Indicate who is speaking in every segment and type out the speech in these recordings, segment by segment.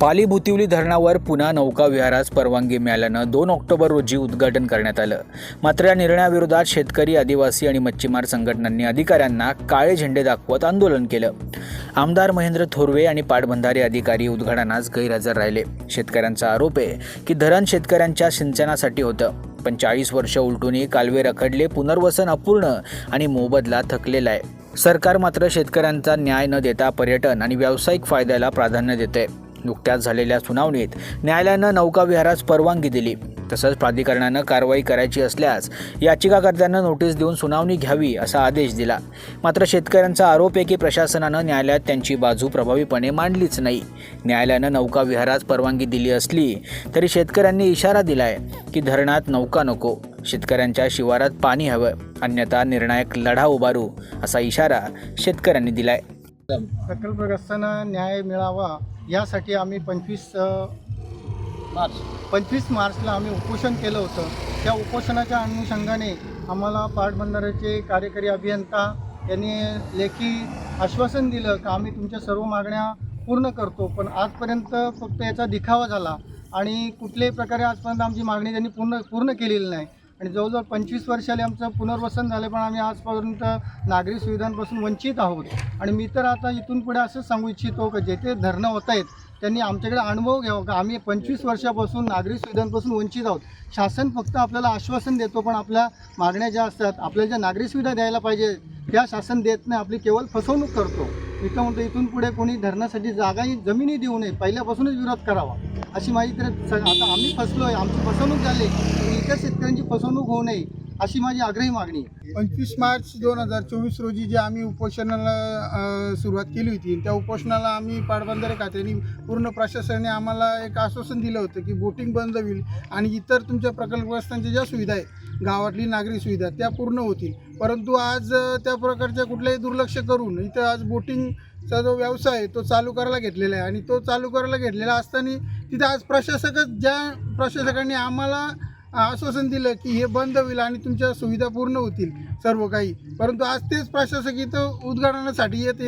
Speaker 1: पाली भुतिवली धरणावर पुन्हा नौका विहारास परवानगी मिळाल्यानं दोन ऑक्टोबर रोजी उद्घाटन करण्यात आलं. मात्र या निर्णयाविरोधात शेतकरी आदिवासी आणि मच्छीमार संघटनांनी अधिकाऱ्यांना काळे झेंडे दाखवत आंदोलन केलं. आमदार महेंद्र थोरवे आणि पाटबंधारे अधिकारी उद्घाटनास गैरहजर राहिले. शेतकऱ्यांचा आरोप आहे की धरण शेतकऱ्यांच्या सिंचनासाठी होतं. पण चाळीस वर्ष उलटूनही कालवे रखडले पुनर्वसन अपूर्ण आणि मोबदला थकलेला आहे. सरकार मात्र शेतकऱ्यांचा न्याय न देता पर्यटन आणि व्यावसायिक फायद्याला प्राधान्य देते नुकत्याच झालेल्या सुनावणीत न्यायालयानं नौकाविहारास परवानगी दिली. तसंच प्राधिकरणानं कारवाई करायची असल्यास याचिकाकर्त्यांना नोटीस देऊन सुनावणी घ्यावी असा आदेश दिला. मात्र शेतकऱ्यांचा आरोप आहे की प्रशासनानं न्यायालयात त्यांची बाजू प्रभावीपणे मांडलीच नाही. न्यायालयानं नौकाविहारास परवानगी दिली असली तरी शेतकऱ्यांनी इशारा दिलाय की धरणात नौका नको. शेतकऱ्यांच्या शिवारात पाणी हवं. अन्यथा निर्णायक लढा उभारू असा इशारा शेतकऱ्यांनी दिलाय.
Speaker 2: प्रकल्पग्रस्तांना न्याय मिळावा यासाठी आम्ही पंचवीस मार्च पंचवीस मार्चला आम्ही उपोषण केलं होतं. त्या उपोषणाच्या अनुषंगाने आम्हाला पाटबंधाऱ्याचे कार्यकारी अभियंता यांनी लेखी आश्वासन दिलं का आम्ही तुमच्या सर्व मागण्या पूर्ण करतो. पण आजपर्यंत फक्त याचा दिखावा झाला आणि कुठल्याही प्रकारे आजपर्यंत आमची मागणी त्यांनी पूर्ण पूर्ण केलेली नाही. आणि जवळजवळ पंचवीस वर्षाले आमचं पुनर्वसन झालं पण आम्ही आजपर्यंत नागरी सुविधांपासून वंचित आहोत. आणि मी तर आता इथून पुढे असंच सांगू इच्छितो की जेथे धरणं होत आहेत त्यांनी आमच्याकडे अनुभव घ्यावा. का आम्ही पंचवीस वर्षापासून नागरी सुविधांपासून वंचित आहोत. शासन फक्त आपल्याला आश्वासन देतो पण आपल्या मागण्या ज्या असतात आपल्याला ज्या नागरी सुविधा द्यायला पाहिजे त्या शासन देत नाही. आपली केवळ फसवणूक करतो. एका म्हणतो इथून पुढे कोणी धरणासाठी जागाही जमिनी देऊ नये. पहिल्यापासूनच विरोध करावा. अशी माझी तर आता आम्ही फसलो आहे आमची फसवणूक झाली. इतर शेतकऱ्यांची फसवणूक होऊ नये अशी माझी आग्रही मागणी
Speaker 3: पंचवीस मार्च दोन हजार चोवीस रोजी जे आम्ही उपोषणाला सुरुवात केली होती त्या उपोषणाला आम्ही पाटबंधारे खात्याने पूर्ण प्रशासनाने आम्हाला एक आश्वासन दिलं होतं की बोटिंग बंद होईल आणि इतर तुमच्या प्रकल्पग्रस्तांच्या ज्या सुविधा आहेत गावातली नागरी सुविधा त्या पूर्ण होतील. परंतु आज त्या प्रकारच्या कुठल्याही दुर्लक्ष करून इथं आज बोटिंगचा जो व्यवसाय आहे तो चालू करायला घेतलेला आहे. आणि तो चालू करायला घेतलेला असताना तिथं आज प्रशासकच ज्या प्रशासकांनी आम्हाला आश्वासन दिलं की हे बंद होईल आणि तुमच्या सुविधा पूर्ण होतील सर्व काही. परंतु आज तेच प्रशासक इथं उद्घाटनासाठी येत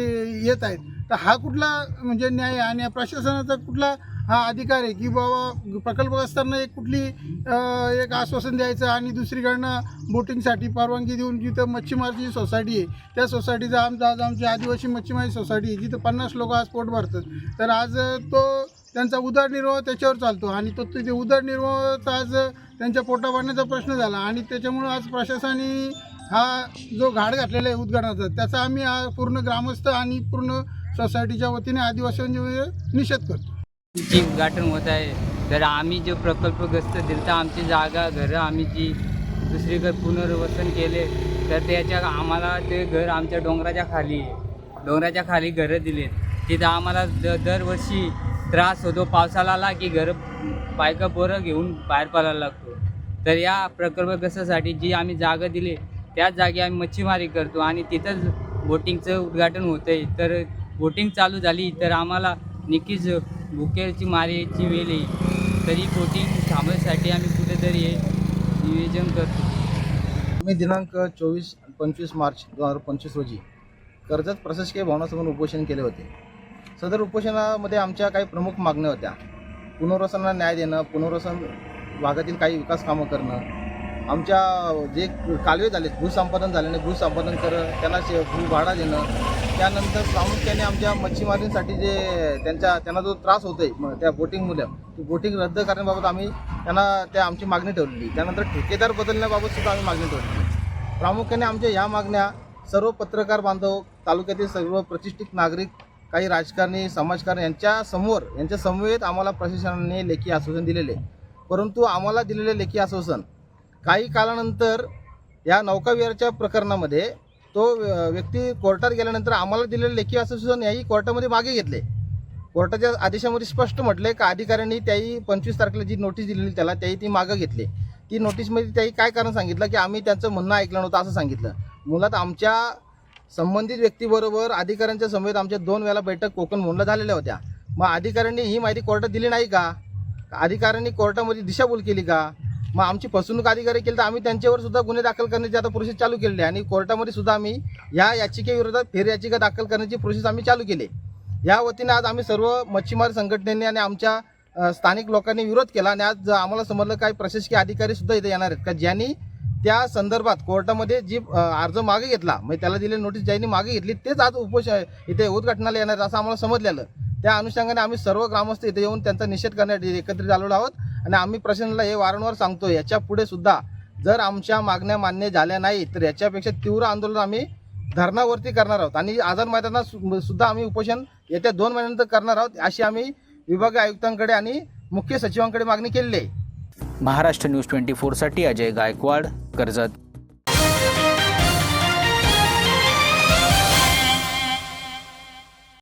Speaker 3: येत आहेत. तर हा कुठला म्हणजे न्याय आणि या प्रशासनाचा कुठला हा अधिकार आहे की बाबा प्रकल्प असताना एक कुठली एक आश्वासन द्यायचं आणि दुसरीकडनं बोटिंगसाठी परवानगी देऊन जिथं मच्छीमारची सोसायटी आहे त्या सोसायटीचा आमचा आज आमची आदिवासी मच्छीमारी सोसायटी आहे जिथं पन्नास लोक आज पोट भरतात. तर आज तो त्यांचा उदरनिर्वाह त्याच्यावर चालतो आणि तो तिथे उदरनिर्वाहाचा आज त्यांच्या पोटा पाण्याचा प्रश्न झाला आणि त्याच्यामुळं आज प्रशासनाने हा जो घाड घातलेला आहे उद्घाटनाचा त्याचा आम्ही पूर्ण ग्रामस्थ आणि पूर्ण सोसायटीच्या वतीने आदिवासींच्या निषेध करतो.
Speaker 4: जी उद्घाटन होत आहे. तर आम्ही जो प्रकल्पग्रस्त दिलं तर आमची जागा घरं आम्ही जी दुसरीकडे पुनर्वसन केले तर त्याच्या आम्हाला ते घर आमच्या डोंगराच्या खाली आहे. डोंगराच्या खाली घरं दिले तिथं आम्हाला द दरवर्षी त्रास होतो. पावसाला आला की घरं बायका पोरं घेऊन बाहेर पडायला लागतो. तर या प्रकल्पग्रस्तासाठी जी आम्ही जागा दिली त्याच जागी आम्ही मच्छीमारी करतो आणि तिथंच बोटिंगचं उद्घाटन होतं आहे तर बोटिंग चालू झाली तर आम्हाला नक्कीच भुकेरची मारेची वेळ येईल तरी बोटिंग थांबण्यासाठी आम्ही कुठेतरी हे नियोजन करतो.
Speaker 5: मी दिनांक चोवीस पंचवीस मार्च दोन हजार पंचवीस रोजी कर्जत प्रशासकीय भवनासमोर उपोषण केले होते. सदर उपोषणामध्ये आमच्या काही प्रमुख मागण्या होत्या. पुनर्वसनाला न्याय देणं पुनर्वसन भागातील काही विकास कामं करणं आमच्या जे कालवे झाले भूसंपादन झाल्याने भूसंपादन करणं त्यांना शे भू भाडा देणं त्यानंतर प्रामुख्याने आमच्या मच्छीमारीसाठी जे त्यांच्या त्यांना जो त्रास होतो आहे त्या बोटिंगमुळे ती बोटिंग रद्द करण्याबाबत आम्ही त्यांना त्या आमची मागणी ठेवलेली त्यानंतर ठेकेदार बदलण्याबाबत सुद्धा आम्ही मागणी ठेवलेली प्रामुख्याने आमच्या ह्या मागण्या सर्व पत्रकार बांधव तालुक्यातील सर्व प्रतिष्ठित नागरिक काही राजकारणी समाजकारणी यांच्यासमोर यांच्या समवेत आम्हाला प्रशासनाने लेखी आश्वासन दिलेले आहे. परंतु आम्हाला दिलेले लेखी आश्वासन काही काळानंतर या नौकाविहाराच्या प्रकरणामध्ये तो व्यक्ती कोर्टात गेल्यानंतर आम्हाला दिलेले लेखी असं सुद्धा याही कोर्टामध्ये मागे घेतले. कोर्टाच्या आदेशामध्ये स्पष्ट म्हटले का अधिकाऱ्यांनी त्याही पंचवीस तारखेला जी नोटीस दिलेली त्याला त्याही ती मागं घेतली. ती नोटीसमध्ये त्याही काय कारण सांगितलं की आम्ही त्यांचं म्हणणं ऐकलं नव्हतं असं सांगितलं. मुळात आमच्या संबंधित व्यक्तीबरोबर अधिकाऱ्यांच्या समेत आमच्या दोन वेळा बैठक कोकण भवनला झालेल्या होत्या. मग अधिकाऱ्यांनी ही माहिती कोर्टात दिली नाही का? अधिकाऱ्यांनी कोर्टामध्ये दिशाभूल केली का? मग आमची फसवणूक अधिकारी केली तर आम्ही त्यांच्यावर सुद्धा गुन्हे दाखल करण्याची आता प्रोसेस चालू केलेली आहे. आणि कोर्टामध्ये सुद्धा आम्ही या याचिकेविरोधात फेर याचिका दाखल करण्याची प्रोसेस आम्ही चालू केली या वतीने आज आम्ही सर्व मच्छीमार संघटनेने आणि आमच्या स्थानिक लोकांनी विरोध केला आणि आज आम्हाला समजलं काही प्रशासकीय अधिकारी सुद्धा इथे येणार आहेत. का ज्यांनी त्या संदर्भात कोर्टामध्ये जी अर्ज मागे घेतला म्हणजे त्याला दिलेली नोटीस ज्यांनी मागे घेतली तेच आज उपोष इथे उद्घाटनाला येणार आहेत असं आम्हाला समजलेलं. त्या अनुषंगाने आम्ही सर्व ग्रामस्थ इथे येऊन त्यांचा निषेध करण्यासाठी एकत्रित आलेलो आहोत. आणि आम्ही प्रशासनाला हे वारंवार सांगतो याच्यापुढे सुद्धा जर आमच्या मागण्या मान्य झाल्या नाही तर याच्यापेक्षा तीव्र आंदोलन आम्ही धरणावरती करणार आहोत. आणि आझाद मैदानात सु- सुद्धा आम्ही उपोषण येत्या दोन महिन्यानंतर करणार आहोत अशी आम्ही विभागीय आयुक्तांकडे आणि मुख्य सचिवांकडे मागणी केलेली आहे.
Speaker 1: महाराष्ट्र न्यूज ट्वेंटी फोरसाठी अजय गायकवाड कर्जत.